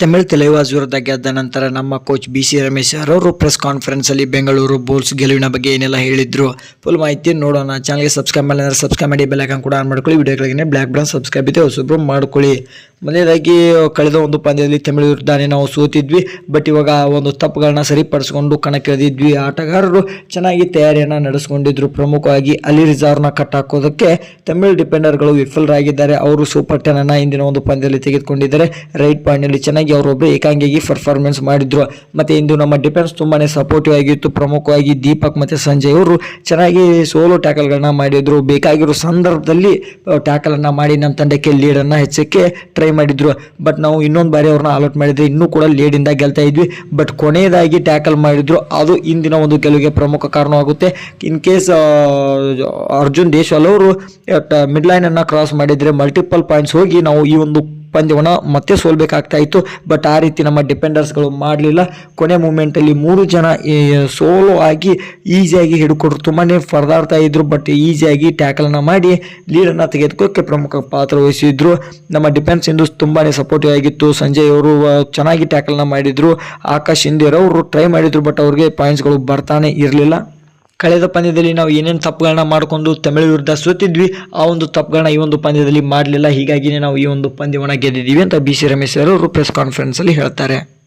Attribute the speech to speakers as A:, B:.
A: ತಮಿಳ್ ತೆಲೈವಾಸ್ ವಿರುದ್ಧ ಗೆದ್ದ ನಂತರ ನಮ್ಮ ಕೋಚ್ ಬಿ ಸಿ ರಮೇಶ್ ಅವರು ಪ್ರೆಸ್ ಕಾನ್ಫರೆನ್ಸ್ ಅಲ್ಲಿ ಬೆಂಗಳೂರು ಬುಲ್ಸ್ ಗೆಲುವಿನ ಬಗ್ಗೆ ಏನೆಲ್ಲ ಹೇಳಿದ್ರು. ಫುಲ್ ಮಾಹಿತಿ ನೋಡೋಣ. ಚಾನಲ್ಗೆ ಸಬ್ಸ್ಕ್ರೈಬ್ ಮಾಡಿದ್ರೆ ಸಬ್ಸ್ಕ್ರೈಬ್ ಮಾಡಿ, ಬೆಲ್ ಐಕಾನ್ ಕೂಡ ಆನ್ ಮಾಡ್ಕೊಳ್ಳಿ. ವಿಡಿಯೋಗಳಿಗೆ ಬ್ಲಾಕ್ ಬ್ರೌನ್ ಸಬ್ಸ್ಕ್ರೈಬ್ ಇದೆ ಹೊಸಬ್ರು ಮಾಡ್ಕೊಳ್ಳಿ. ಮೊದಲನೇದಾಗಿ ಕಳೆದ ಒಂದು ಪಂದ್ಯದಲ್ಲಿ ತಮಿಳು ವಿರುದ್ಧನೇ ನಾವು ಸೋತಿದ್ವಿ. ಬಟ್ ಇವಾಗ ಒಂದು ತಪ್ಪುಗಳನ್ನ ಸರಿಪಡಿಸ್ಕೊಂಡು ಕಣಕ್ಕಿಳಿದಿದ್ವಿ. ಆಟಗಾರರು ಚೆನ್ನಾಗಿ ತಯಾರಿಯನ್ನು ನಡೆಸ್ಕೊಂಡಿದ್ರು. ಪ್ರಮುಖವಾಗಿ ಅಲಿ ರಿಜಾರ್ವ್ನ ಕಟ್ ಹಾಕೋದಕ್ಕೆ ತಮಿಳು ಡಿಪೆಂಡರ್ಗಳು ವಿಫಲರಾಗಿದ್ದಾರೆ. ಅವರು ಸೂಪರ್ ಟೆನ್ ಅನ್ನ ಇಂದಿನ ಒಂದು ಪಂದ್ಯದಲ್ಲಿ ತೆಗೆದುಕೊಂಡಿದ್ದಾರೆ. ರೈಟ್ ಪಾಯಿಂಟ್ನಲ್ಲಿ ಚೆನ್ನಾಗಿ ಅವರೊಬ್ಬರು ಏಕಾಂಗಿಯಾಗಿ ಪರ್ಫಾರ್ಮೆನ್ಸ್ ಮಾಡಿದ್ರು. ಮತ್ತು ಇಂದು ನಮ್ಮ ಡಿಫೆನ್ಸ್ ತುಂಬಾ ಸಪೋರ್ಟಿವ್ ಆಗಿತ್ತು. ಪ್ರಮುಖವಾಗಿ ದೀಪಕ್ ಮತ್ತು ಸಂಜಯ್ ಅವರು ಚೆನ್ನಾಗಿ ಸೋಲೋ ಟ್ಯಾಕಲ್ಗಳನ್ನ ಮಾಡಿದ್ರು. ಬೇಕಾಗಿರೋ ಸಂದರ್ಭದಲ್ಲಿ ಟ್ಯಾಕಲನ್ನು ಮಾಡಿ ನಮ್ಮ ತಂಡಕ್ಕೆ ಲೀಡನ್ನು ಹೆಚ್ಚಕ್ಕೆ ಟ್ರೈ ಮಾಡಿದ್ರು. ಬಟ್ ನಾವು ಇನ್ನೊಂದು ಬಾರಿ ಅವ್ರನ್ನ ಅಲೌಟ್ ಮಾಡಿದ್ರೆ ಇನ್ನೂ ಕೂಡ ಲೀಡಿಂದ ಗೆಲ್ತಾ ಇದ್ವಿ. ಬಟ್ ಕೊನೆಯದಾಗಿ ಟ್ಯಾಕಲ್ ಮಾಡಿದ್ರು. ಅದು ಇಂದಿನ ಒಂದು ಗೆಲುವಿಗೆ ಪ್ರಮುಖ ಕಾರಣವಾಗುತ್ತೆ. ಇನ್ ಕೇಸ್ ಅರ್ಜುನ್ ದೇಶ್ವಾಲ್ ಅವರು ಮಿಡ್ ಲೈನನ್ನು ಕ್ರಾಸ್ ಮಾಡಿದರೆ ಮಲ್ಟಿಪಲ್ ಪಾಯಿಂಟ್ಸ್ ಹೋಗಿ ನಾವು ಈ ಒಂದು ಪಂದ್ಯವನ್ನು ಮತ್ತೆ ಸೋಲ್ಬೇಕಾಗ್ತಾ ಇತ್ತು. ಬಟ್ ಆ ರೀತಿ ನಮ್ಮ ಡಿಪೆಂಡರ್ಸ್ಗಳು ಮಾಡಲಿಲ್ಲ. ಕೊನೆ ಮೂಮೆಂಟಲ್ಲಿ ಮೂರು ಜನ ಸೋಲೋ ಆಗಿ ಈಸಿಯಾಗಿ ಹಿಡ್ಕೊಟ್ರು. ತುಂಬಾ ಪರದಾಡ್ತಾ ಇದ್ರು ಬಟ್ ಈಸಿಯಾಗಿ ಟ್ಯಾಕಲ್ನ ಮಾಡಿ ಲೀಡನ್ನು ತೆಗೆದುಕೋಕ್ಕೆ ಪ್ರಮುಖ ಪಾತ್ರ ವಹಿಸಿದ್ರು. ನಮ್ಮ ಡಿಫೆನ್ಸ್ ಇಂದು ತುಂಬಾ ಸಪೋರ್ಟಿವ್ ಆಗಿತ್ತು. ಸಂಜಯ್ ಅವರು ಚೆನ್ನಾಗಿ ಟ್ಯಾಕಲ್ನ ಮಾಡಿದ್ರು. ಆಕಾಶ್ ಇಂದಿರ್ ಅವರು ಟ್ರೈ ಮಾಡಿದ್ರು ಬಟ್ ಅವ್ರಿಗೆ ಪಾಯಿಂಟ್ಸ್ಗಳು ಬರ್ತಾನೆ ಇರಲಿಲ್ಲ. ಕಳೆದ ಪಂದ್ಯದಲ್ಲಿ ನಾವು ಏನೇನು ತಪ್ಪುಗಳನ್ನ ಮಾಡಿಕೊಂಡು ತಮಿಳು ವಿರುದ್ಧ ಸೋತಿದ್ವಿ, ಆ ಒಂದು ತಪ್ಪುಗಳನ್ನ ಈ ಒಂದು ಪಂದ್ಯದಲ್ಲಿ ಮಾಡಲಿಲ್ಲ. ಹೀಗಾಗಿನೇ ನಾವು ಈ ಒಂದು ಪಂದ್ಯವನ್ನು ಗೆದ್ದಿದ್ದೀವಿ ಅಂತ ಬಿ ಸಿ ರಮೇಶ್ ಅವರು ಪ್ರೆಸ್ ಕಾನ್ಫರೆನ್ಸಲ್ಲಿ ಹೇಳ್ತಾರೆ.